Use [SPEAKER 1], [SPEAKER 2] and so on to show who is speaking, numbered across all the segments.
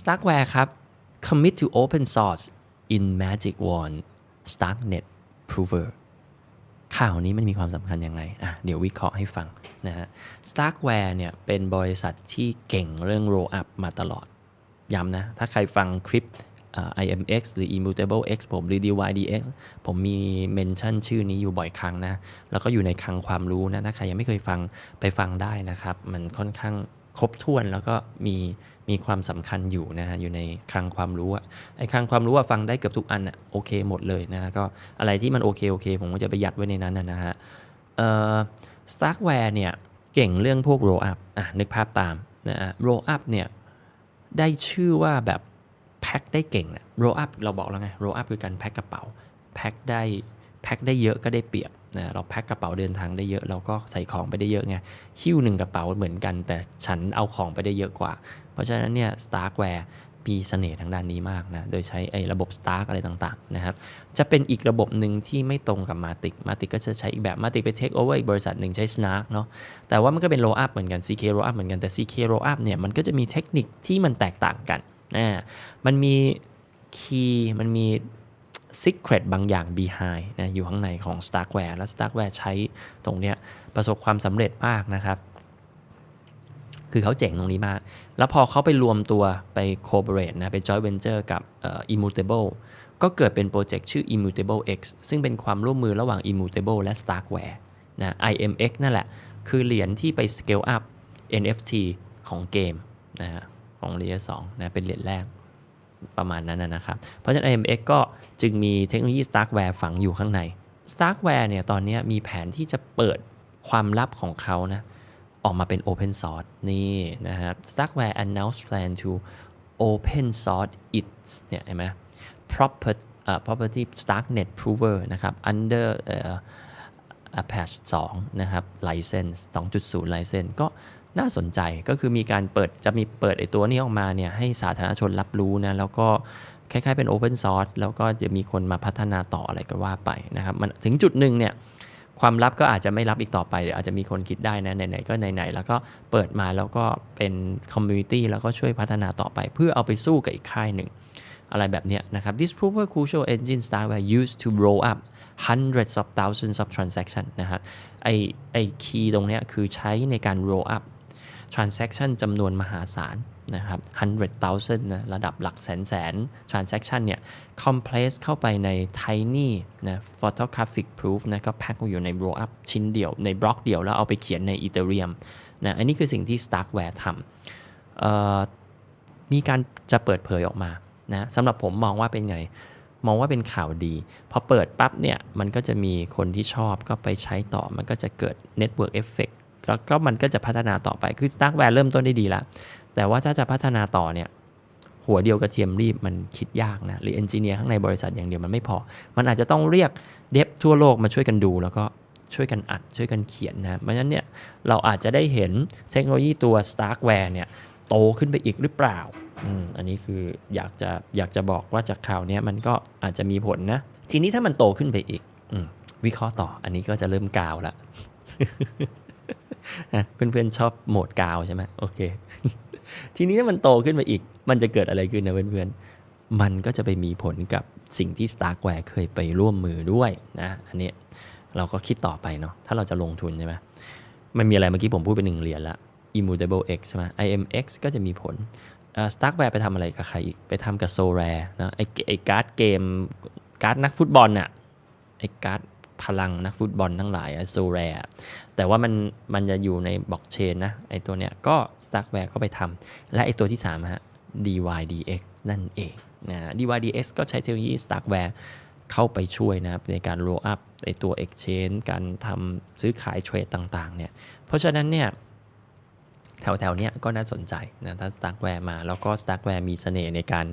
[SPEAKER 1] Starkware ครับ commit to open source in Magic Wand Starknet Prover ข่าวนี้มันมีความสำคัญยังไงอะเดี๋ยววิเคราะห์ให้ฟังนะฮะ Starkware เนี่ยเป็นบริษัทที่เก่งเรื่อง roll up มาตลอด ย้ำนะ ถ้าใครฟังคลิป IMX หรือ Immutable X ผมหรือ DYDX ผมมีเมนชั่นชื่อนี้อยู่บ่อยครั้งนะ แล้วก็อยู่ในคลังความรู้นะ ถ้าใครยังไม่เคยฟังไปฟังได้นะครับ มันค่อนข้างครบถ้วนแล้วก็มี มีความสำคัญอยู่นะฮะอยู่ในคลังความรู้อะไอ้คลังความรู้อะฟังได้เกือบทุกอันอะโอเคหมดเลยนะก็อะไรที่มันโอเคโอเค ผมก็จะไปยัดไว้ในนั้นนะฮะเอ่อ Starkware เนี่ยเก่งเรื่องพวก roll up อะนึกภาพตามนะฮะ roll up เนี่ยได้ชื่อว่าแบบแพ็คได้เก่งนะ roll up เราบอกแล้วไง roll up คือการแพ็คกระเป๋าแพ็คได้แพ็คได้เยอะก็ได้เปรียบนะเราแพ็คกระเป๋าเดินทางได้เยอะเราก็ใส่ของไปได้เยอะไงหิ้วหนึ่งกระเป๋าเหมือนกัน แต่ฉันเอาของไปได้เยอะกว่า เพราะฉะนั้นเนี่ย Starkware มีเสน่ห์ทางด้านนี้มากนะ โดยใช้ไอ้ระบบ Stark อะไรต่างๆนะครับ จะเป็นอีกระบบหนึ่งที่ไม่ตรงกับ Matic Matic ก็จะใช้อีกแบบ Matic ไป take over อีกบริษัทหนึ่งใช้ Snark เนาะ แต่ว่ามันก็เป็น roll up เหมือนกัน CK roll up เหมือนกัน แต่ CK roll up เนี่ย มันก็จะมีเทคนิคที่มันแตกต่างกันนะมันมีคีย์มันมี secret บางอย่าง behind นะ อยู่ข้างในของ Starkware และ Starkware ใช้ตรงเนี้ยประสบความสำเร็จมากนะครับ คือเขาเจ๋งตรงนี้มาก แล้วพอเขาไปรวมตัวไป cooperate นะ ไป joint venture กับเอ่อ immutable ก็เกิดเป็นโปรเจกต์ชื่อ immutable X ซึ่งเป็นความร่วมมือระหว่าง immutable และ Starkware นะ IMX นั่นแหละ คือเหรียญที่ไป scale up NFT ของเกมนะฮะของ Layer 2นะเป็นเหรียญแรกประมาณนั้นนะนะครับ เพราะฉะนั้น IMX ก็จึงมีเทคโนโลยี Starkware ฝังอยู่ข้างใน Starkware เนี่ยตอนนี้มีแผนที่จะเปิดความลับของเขานะ ออกมาเป็น Open Source นี่นะครับ Starkware announced plan to open source its เนี่ยเห็นไหม proper uh, property Starknet prover นะครับ under uh, Apache 2 นะครับ license 2.0 license ก็น่าสนใจก็คือมีการเปิดจะมีเปิดไอตัวนี้ออกมาเนี่ยให้สาธารณชนรับรู้นะ แล้วก็คล้ายๆเป็น Open Source แล้วก็จะมีคนมาพัฒนาต่ออะไรก็ว่าไปนะครับ มันถึงจุดหนึ่งเนี่ย ความลับก็อาจจะไม่รับอีกต่อไปเดี๋ยวอาจจะมีคนคิดได้นะไหนๆก็ไหนๆแล้วก็เปิดมาแล้วก็เป็นคอมมูนิตี้แล้วก็ช่วยพัฒนาต่อไป เพื่อเอาไปสู้กับอีกค่ายหนึ่ง อะไรแบบนี้นะครับ This prover crucial engine Starware used to roll up hundreds of thousands of transaction นะครับไอไอคีย์ตรงนี้คือใช้ในการ roll up transaction จำนวนมหาศาล นะครับ 100,000 นะระดับหลักแสนแสน transaction เนี่ย compress เข้าไปใน tiny นะ photographic proof นะก็แพ็คอยู่ใน roll up ชิ้นเดียว ในบล็อกเดียวแล้วเอาไปเขียนใน Ethereum นะอันนี้คือสิ่งที่ Starkware ทำมีการจะเปิดเผยออกมานะสำหรับผมมองว่าเป็นไงมองว่าเป็นข่าวดีพอเปิดปั๊บเนี่ย มันก็จะมีคนที่ชอบก็ไปใช้ต่อมันก็จะเกิด Network Effect แล้วก็มันก็จะพัฒนาต่อไปคือ Starkware เริ่มต้นได้ดีแล้ว แต่ว่าถ้าจะพัฒนาต่อเนี่ยหัวเดียวกระเทียมรีบมันคิดยากนะ หรือเอนจิเนียร์ข้างในบริษัทอย่างเดียวมันไม่พอ มันอาจจะต้องเรียกเดฟทั่วโลกมาช่วยกันดู แล้วก็ช่วยกันอัดช่วยกันเขียนนะเพราะฉะนั้นเนี่ยเราอาจจะได้เห็นเทคโนโลยีตัว Starkware เนี่ยโตขึ้นไปอีกหรือเปล่าอืมอันนี้คืออยากจะอยากจะบอกว่าจากข่าวนี้มันก็อาจจะมีผลนะ ทีนี้ถ้ามันโตขึ้นไปอีกอวิเคราะห์ต่ออันนี้ก็จะเริ่มกาวละเพื่อนๆชอบโหมดกาวใช่ไหมโอเค ทีนี้ถ้ามันโตขึ้นไปอีก มันจะเกิดอะไรขึ้นนะเพื่อนๆ มันก็จะไปมีผลกับสิ่งที่ Starkware เคยไปร่วมมือด้วยนะ อันนี้เราก็คิดต่อไปเนาะ ถ้าเราจะลงทุนใช่ไหมมันมีอะไรเมื่อกี้ผมพูดไปหนึ่งเหรียญละ Immutable X ใช่ไหม IMX ก็จะมีผลสตาร์แวร์ไปทำอะไรกับใครอีก ไปทำกับโซแรนะไอไอการ์ดเกม การ์ดนักฟุตบอลน่ะไอการ์ด พลังนักฟุตบอลทั้งหลายโซแรแต่ว่ามันมันจะอยู่ในบล็อกเชนนะไอตัวเนี้ยก็ Starkware ก็ไปทำและไอตัวที่3ฮะ DYDX นั่นเองนะ DYDX ก็ใช้เทคโนโลยี Starkware เข้าไปช่วยนะครับในการ roll up ไอตัว exchange การทำซื้อขายเทรดต่างๆเนี่ยเพราะฉะนั้นเนี่ยแถวๆเนี้ยก็น่าสนใจนะถ้า Starkware มา แล้วก็ Starkware มีเสน่ห์ในการ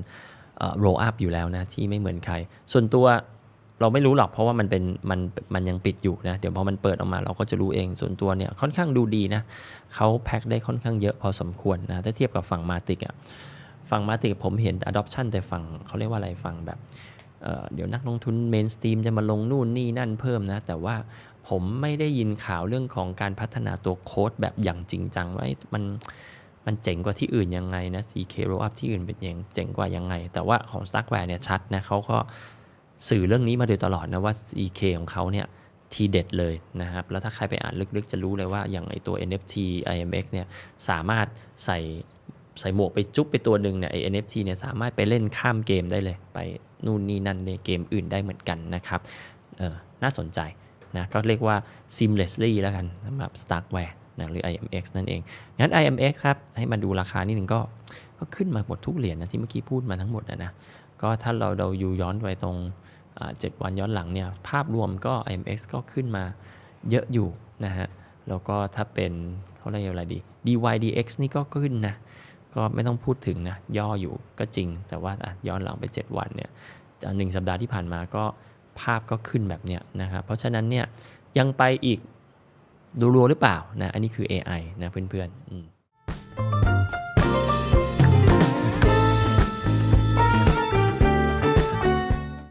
[SPEAKER 1] roll up อยู่แล้วนะที่ไม่เหมือนใคร ส่วนตัว เราไม่รู้หรอกเพราะว่ามันเป็นมันมันยังปิดอยู่นะ เดี๋ยวพอมันเปิดออกมาเราก็จะรู้เองส่วนตัวเนี่ยค่อนข้างดูดีนะเขาแพ็คได้ค่อนข้างเยอะพอสมควรนะถ้าเทียบกับฝั่งมาติกอะฝั่งมาติกผมเห็น adoption แต่ฝั่งเขาเรียกว่าอะไรฝั่งแบบเเดี๋ยวนักลงทุนเมนสตรีมจะมาลงนู่นนี่นั่นเพิ่มนะ แต่ว่าผมไม่ได้ยินข่าวเรื่องของการพัฒนาตัวโค้ดแบบอย่างจริงจังไว้มันมมันเจ๋งกว่าที่อื่นยังไงนะ CK roll up ที่อื่นเป็นยังเจ๋งกว่ายังไง แต่ว่าของ Starkware เนี่ยชัดนะเขาก็ สื่อเรื่องนี้มาโดยตลอดนะว่า CK ของเขาเนี่ยทีเด็ดเลยนะครับ แล้วถ้าใครไปอ่านลึกๆ จะรู้เลยว่าอย่างไอตัว NFT IMX เนี่ยสามารถใส่ใส่หมวกไปจุ๊บไปตัวหนึ่งเนี่ยไอ NFT เนี่ยสามารถไปเล่นข้ามเกมได้เลย ไปนู่นนี่นั่นในเกมอื่นได้เหมือนกันนะครับเออน่าสนใจนะก็เรียกว่า seamlessly แล้วกันสำหรับ Starkware นะหรือ IMX นั่นเอง งั้น IMX ครับ ให้มาดูราคานิดหนึ่งก็ก็ขึ้นมาหมดทุกเหรียญนะที่เมื่อกี้พูดมาทั้งหมดนะนะ ก็ถ้าเราเราอยู่ย้อนไปตรงอ่า7วันย้อนหลังเนี่ยภาพรวมก็ IMX ก็ขึ้นมาเยอะอยู่นะฮะแล้วก็ถ้าเป็นเขาเรียกอะไรดี DYDX นี่ก็ขึ้นนะก็ไม่ต้องพูดถึงนะย่ออยู่ก็จริง แต่ว่าย้อนหลังไป 7 วันเนี่ยหนึ่งสัปดาห์ที่ผ่านมาก็ภาพก็ขึ้นแบบเนี้ยนะครับเพราะฉะนั้นเนี่ยยังไปอีกดูรัวหรือเปล่านะอันนี้คือ AI นะเพื่อนๆอืม